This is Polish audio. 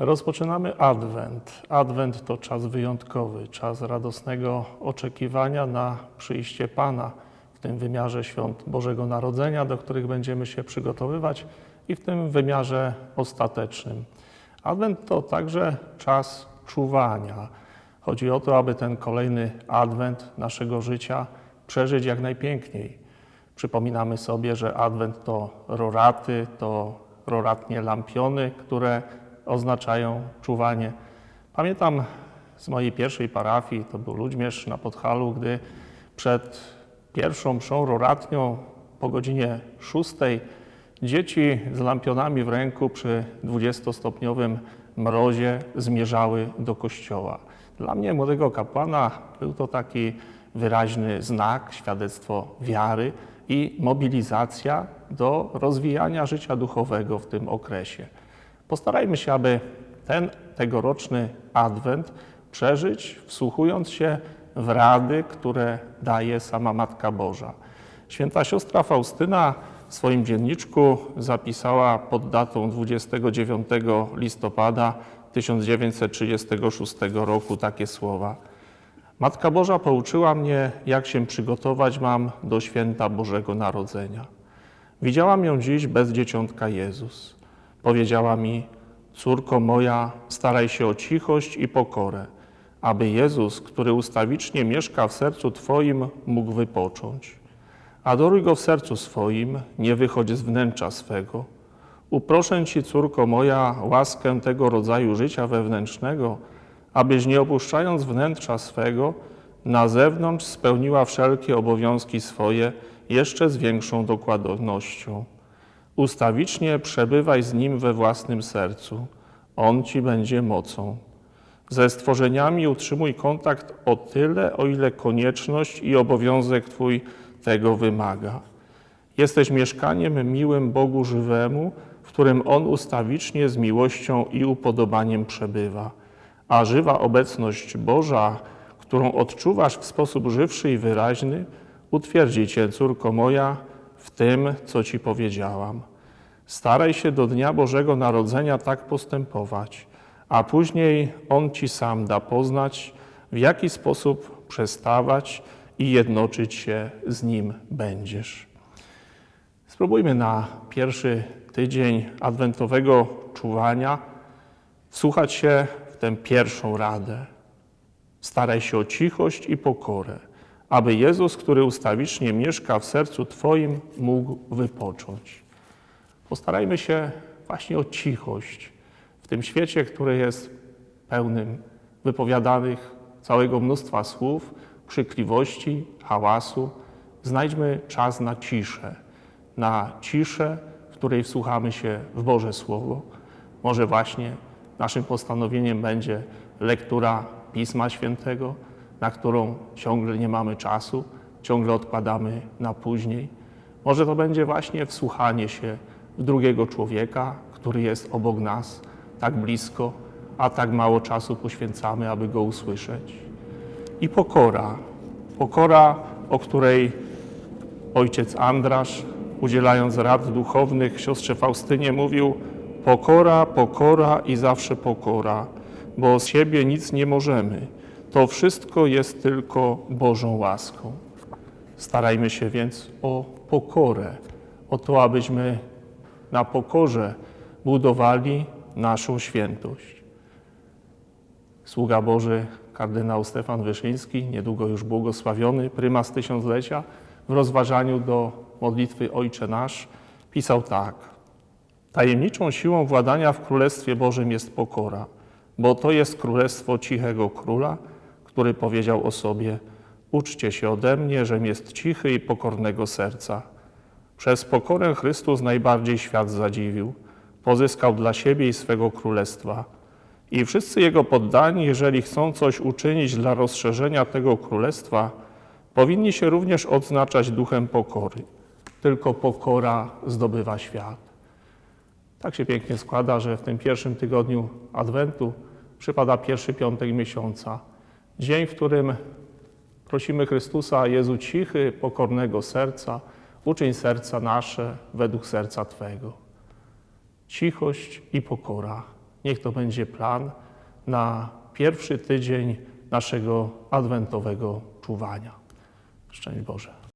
Rozpoczynamy Adwent. Adwent to czas wyjątkowy, czas radosnego oczekiwania na przyjście Pana w tym wymiarze świąt Bożego Narodzenia, do których będziemy się przygotowywać i w tym wymiarze ostatecznym. Adwent to także czas czuwania. Chodzi o to, aby ten kolejny adwent naszego życia przeżyć jak najpiękniej. Przypominamy sobie, że adwent to roraty, to roratnie lampiony, które oznaczają czuwanie. Pamiętam z mojej pierwszej parafii, to był Ludźmierz na Podhalu, gdy przed pierwszą mszą roratnią po godzinie szóstej dzieci z lampionami w ręku przy 20-stopniowym mrozie zmierzały do kościoła. Dla mnie, młodego kapłana, był to taki wyraźny znak, świadectwo wiary i mobilizacja do rozwijania życia duchowego w tym okresie. Postarajmy się, aby ten tegoroczny adwent przeżyć, wsłuchując się w rady, które daje sama Matka Boża. Święta siostra Faustyna w swoim dzienniczku zapisała pod datą 29 listopada 1936 roku takie słowa. Matka Boża pouczyła mnie, jak się przygotować mam do święta Bożego Narodzenia. Widziałam ją dziś bez dzieciątka Jezus. Powiedziała mi, córko moja, staraj się o cichość i pokorę, aby Jezus, który ustawicznie mieszka w sercu Twoim, mógł wypocząć. Adoruj Go w sercu swoim, nie wychodź z wnętrza swego. Uproszę Ci, córko moja, łaskę tego rodzaju życia wewnętrznego, abyś nie opuszczając wnętrza swego, na zewnątrz spełniła wszelkie obowiązki swoje jeszcze z większą dokładnością. Ustawicznie przebywaj z Nim we własnym sercu. On Ci będzie mocą. Ze stworzeniami utrzymuj kontakt o tyle, o ile konieczność i obowiązek Twój tego wymaga. Jesteś mieszkaniem miłym Bogu żywemu, w którym On ustawicznie z miłością i upodobaniem przebywa. A żywa obecność Boża, którą odczuwasz w sposób żywszy i wyraźny, utwierdzi Cię, córko moja, w tym, co Ci powiedziałam. Staraj się do Dnia Bożego Narodzenia tak postępować, a później On Ci sam da poznać, w jaki sposób przestawać i jednoczyć się z Nim będziesz. Spróbujmy na pierwszy tydzień adwentowego czuwania wsłuchać się w tę pierwszą radę. Staraj się o cichość i pokorę, aby Jezus, który ustawicznie mieszka w sercu Twoim, mógł wypocząć. Postarajmy się właśnie o cichość w tym świecie, który jest pełnym wypowiadanych całego mnóstwa słów, krzykliwości, hałasu. Znajdźmy czas na ciszę, na ciszę, w której wsłuchamy się w Boże Słowo. Może właśnie naszym postanowieniem będzie lektura Pisma Świętego, na którą ciągle nie mamy czasu, ciągle odkładamy na później. Może to będzie właśnie wsłuchanie się w drugiego człowieka, który jest obok nas, tak blisko, a tak mało czasu poświęcamy, aby go usłyszeć. I pokora, pokora, o której ojciec Andrasz, udzielając rad duchownych siostrze Faustynie, mówił: Pokora, pokora i zawsze pokora, bo z siebie nic nie możemy. To wszystko jest tylko Bożą łaską. Starajmy się więc o pokorę, o to, abyśmy na pokorze budowali naszą świętość. Sługa Boży, kardynał Stefan Wyszyński, niedługo już błogosławiony, prymas tysiąclecia, w rozważaniu do modlitwy Ojcze Nasz pisał tak. Tajemniczą siłą władania w Królestwie Bożym jest pokora, bo to jest królestwo cichego króla, który powiedział o sobie: Uczcie się ode mnie, żem jest cichy i pokornego serca. Przez pokorę Chrystus najbardziej świat zadziwił, pozyskał dla siebie i swego królestwa. I wszyscy jego poddani, jeżeli chcą coś uczynić dla rozszerzenia tego królestwa, powinni się również odznaczać duchem pokory. Tylko pokora zdobywa świat. Tak się pięknie składa, że w tym pierwszym tygodniu Adwentu przypada pierwszy piątek miesiąca. Dzień, w którym prosimy Chrystusa, Jezu cichy, pokornego serca, uczyń serca nasze według serca Twego. Cichość i pokora. Niech to będzie plan na pierwszy tydzień naszego adwentowego czuwania. Szczęść Boże.